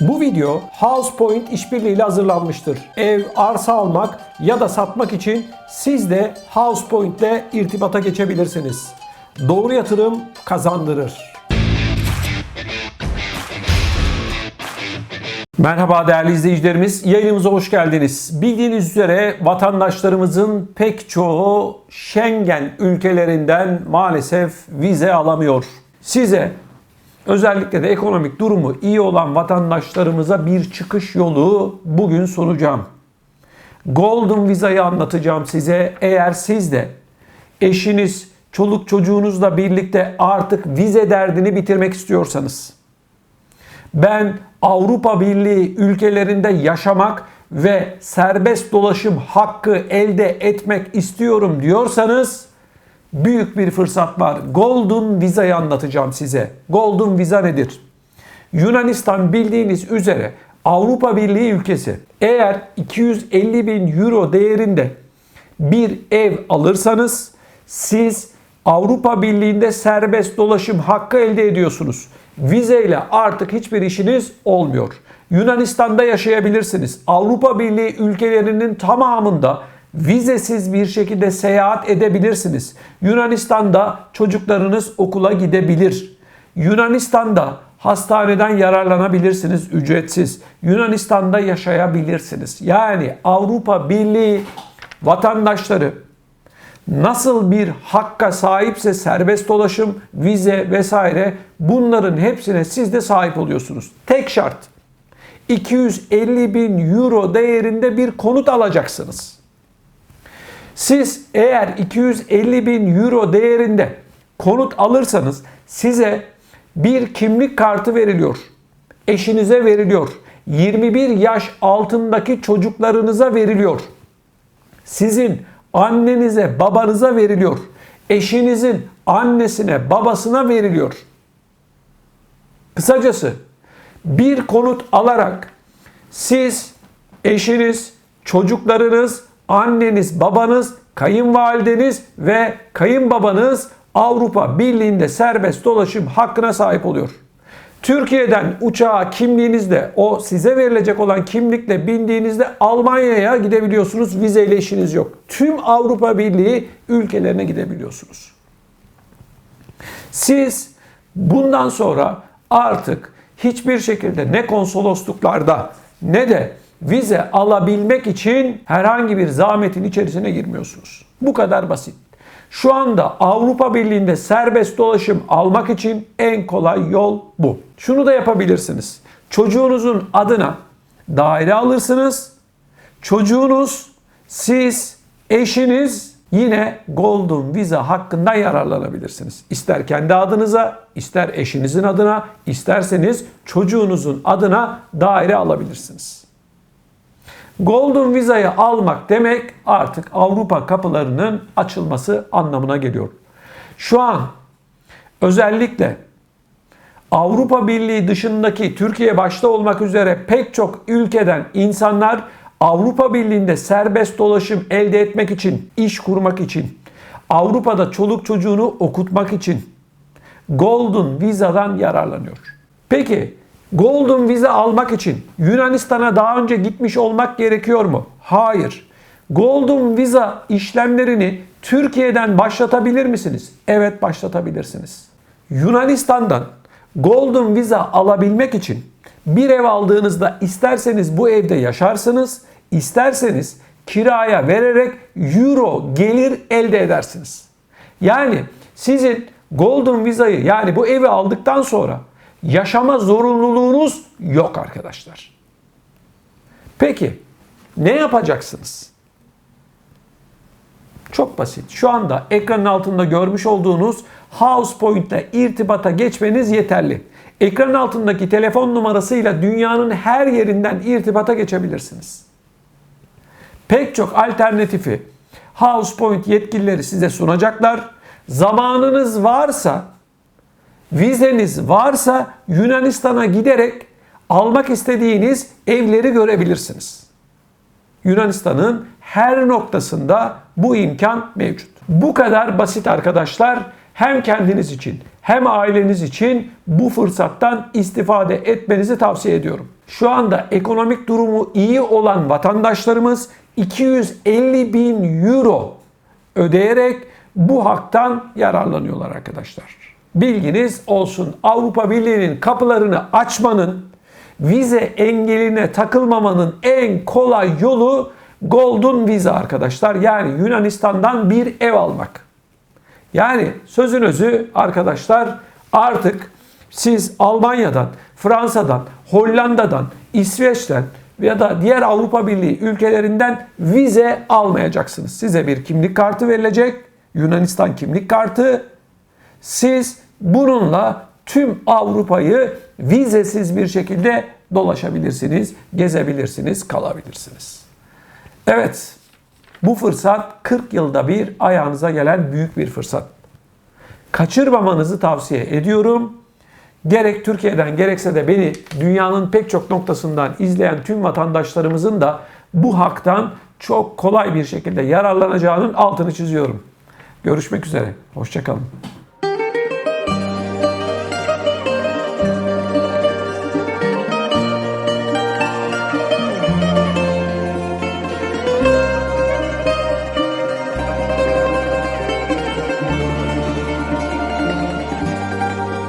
Bu video HousePoint işbirliğiyle hazırlanmıştır. Ev, arsa almak ya da satmak için siz de HousePoint ile irtibata geçebilirsiniz. Doğru yatırım kazandırır. Merhaba değerli izleyicilerimiz. Yayınımıza hoş geldiniz. Bildiğiniz üzere vatandaşlarımızın pek çoğu Schengen ülkelerinden maalesef vize alamıyor. Size özellikle de ekonomik durumu iyi olan vatandaşlarımıza bir çıkış yolu bugün sunacağım. Golden Visa'yı anlatacağım size. Eğer siz de eşiniz, çoluk çocuğunuzla birlikte artık vize derdini bitirmek istiyorsanız ben Avrupa Birliği ülkelerinde yaşamak ve serbest dolaşım hakkı elde etmek istiyorum diyorsanız büyük bir fırsat var. Golden Visa'yı anlatacağım size. Golden Visa nedir? Yunanistan bildiğiniz üzere Avrupa Birliği ülkesi. Eğer 250 bin euro değerinde bir ev alırsanız siz Avrupa Birliği'nde serbest dolaşım hakkı elde ediyorsunuz. Vizeyle artık hiçbir işiniz olmuyor. Yunanistan'da yaşayabilirsiniz. Avrupa Birliği ülkelerinin tamamında vizesiz bir şekilde seyahat edebilirsiniz. Yunanistan'da çocuklarınız okula gidebilir. Yunanistan'da hastaneden yararlanabilirsiniz ücretsiz. Yunanistan'da yaşayabilirsiniz. Yani Avrupa Birliği vatandaşları nasıl bir hakka sahipse serbest dolaşım, vize vesaire bunların hepsine siz de sahip oluyorsunuz. Tek şart 250 bin euro değerinde bir konut alacaksınız. Siz eğer 250 bin euro değerinde konut alırsanız size bir kimlik kartı veriliyor. Eşinize veriliyor. 21 yaş altındaki çocuklarınıza veriliyor. Sizin annenize, babanıza veriliyor. Eşinizin annesine, babasına veriliyor. Kısacası bir konut alarak siz, eşiniz, çocuklarınız, anneniz, babanız, kayınvalideniz ve kayınbabanız Avrupa Birliği'nde serbest dolaşım hakkına sahip oluyor. Türkiye'den uçağa kimliğinizle o size verilecek olan kimlikle bindiğinizde Almanya'ya gidebiliyorsunuz. Vizeyle işiniz yok. Tüm Avrupa Birliği ülkelerine gidebiliyorsunuz. Siz bundan sonra artık hiçbir şekilde ne konsolosluklarda ne de vize alabilmek için herhangi bir zahmetin içerisine girmiyorsunuz. Bu kadar basit. Şu anda Avrupa Birliği'nde serbest dolaşım almak için en kolay yol bu. Şunu da yapabilirsiniz. Çocuğunuzun adına daire alırsınız. Çocuğunuz, siz, eşiniz yine Golden Visa hakkında yararlanabilirsiniz. İster kendi adınıza, ister eşinizin adına, isterseniz çocuğunuzun adına daire alabilirsiniz. Golden Visa'yı almak demek artık Avrupa kapılarının açılması anlamına geliyor. Şu an özellikle Avrupa Birliği dışındaki Türkiye başta olmak üzere pek çok ülkeden insanlar Avrupa Birliği'nde serbest dolaşım elde etmek için, iş kurmak için, Avrupa'da çoluk çocuğunu okutmak için Golden Visa'dan yararlanıyor. Peki Golden Viza almak için Yunanistan'a daha önce gitmiş olmak gerekiyor mu? Hayır. Golden Viza işlemlerini Türkiye'den başlatabilir misiniz? Evet başlatabilirsiniz. Yunanistan'dan Golden Viza alabilmek için bir ev aldığınızda isterseniz bu evde yaşarsınız, isterseniz kiraya vererek euro gelir elde edersiniz. Yani sizin Golden Visa'yı yani bu evi aldıktan sonra yaşama zorunluluğunuz yok arkadaşlar. Peki ne yapacaksınız? Çok basit. Şu anda ekranın altında görmüş olduğunuz House Point ile irtibata geçmeniz yeterli. Ekranın altındaki telefon numarasıyla dünyanın her yerinden irtibata geçebilirsiniz. Pek çok alternatifi House Point yetkilileri size sunacaklar. Zamanınız varsa vizeniz varsa Yunanistan'a giderek almak istediğiniz evleri görebilirsiniz. Yunanistan'ın her noktasında bu imkan mevcut. Bu kadar basit arkadaşlar. Hem kendiniz için hem aileniz için bu fırsattan istifade etmenizi tavsiye ediyorum. şu anda ekonomik durumu iyi olan vatandaşlarımız 250 bin euro ödeyerek bu haktan yararlanıyorlar arkadaşlar. Bilginiz olsun Avrupa Birliği'nin kapılarını açmanın, vize engeline takılmamanın en kolay yolu Golden Visa arkadaşlar. Yani Yunanistan'dan bir ev almak. Yani sözün özü arkadaşlar artık siz Almanya'dan, Fransa'dan, Hollanda'dan, İsveç'ten ya da diğer Avrupa Birliği ülkelerinden vize almayacaksınız. Size bir kimlik kartı verilecek. Yunanistan kimlik kartı. Siz bununla tüm Avrupa'yı vizesiz bir şekilde dolaşabilirsiniz, gezebilirsiniz, kalabilirsiniz. Evet, bu fırsat 40 yılda bir ayağınıza gelen büyük bir fırsat. Kaçırmamanızı tavsiye ediyorum. Gerek Türkiye'den gerekse de beni dünyanın pek çok noktasından izleyen tüm vatandaşlarımızın da bu haktan çok kolay bir şekilde yararlanacağının altını çiziyorum. Görüşmek üzere. Hoşçakalın.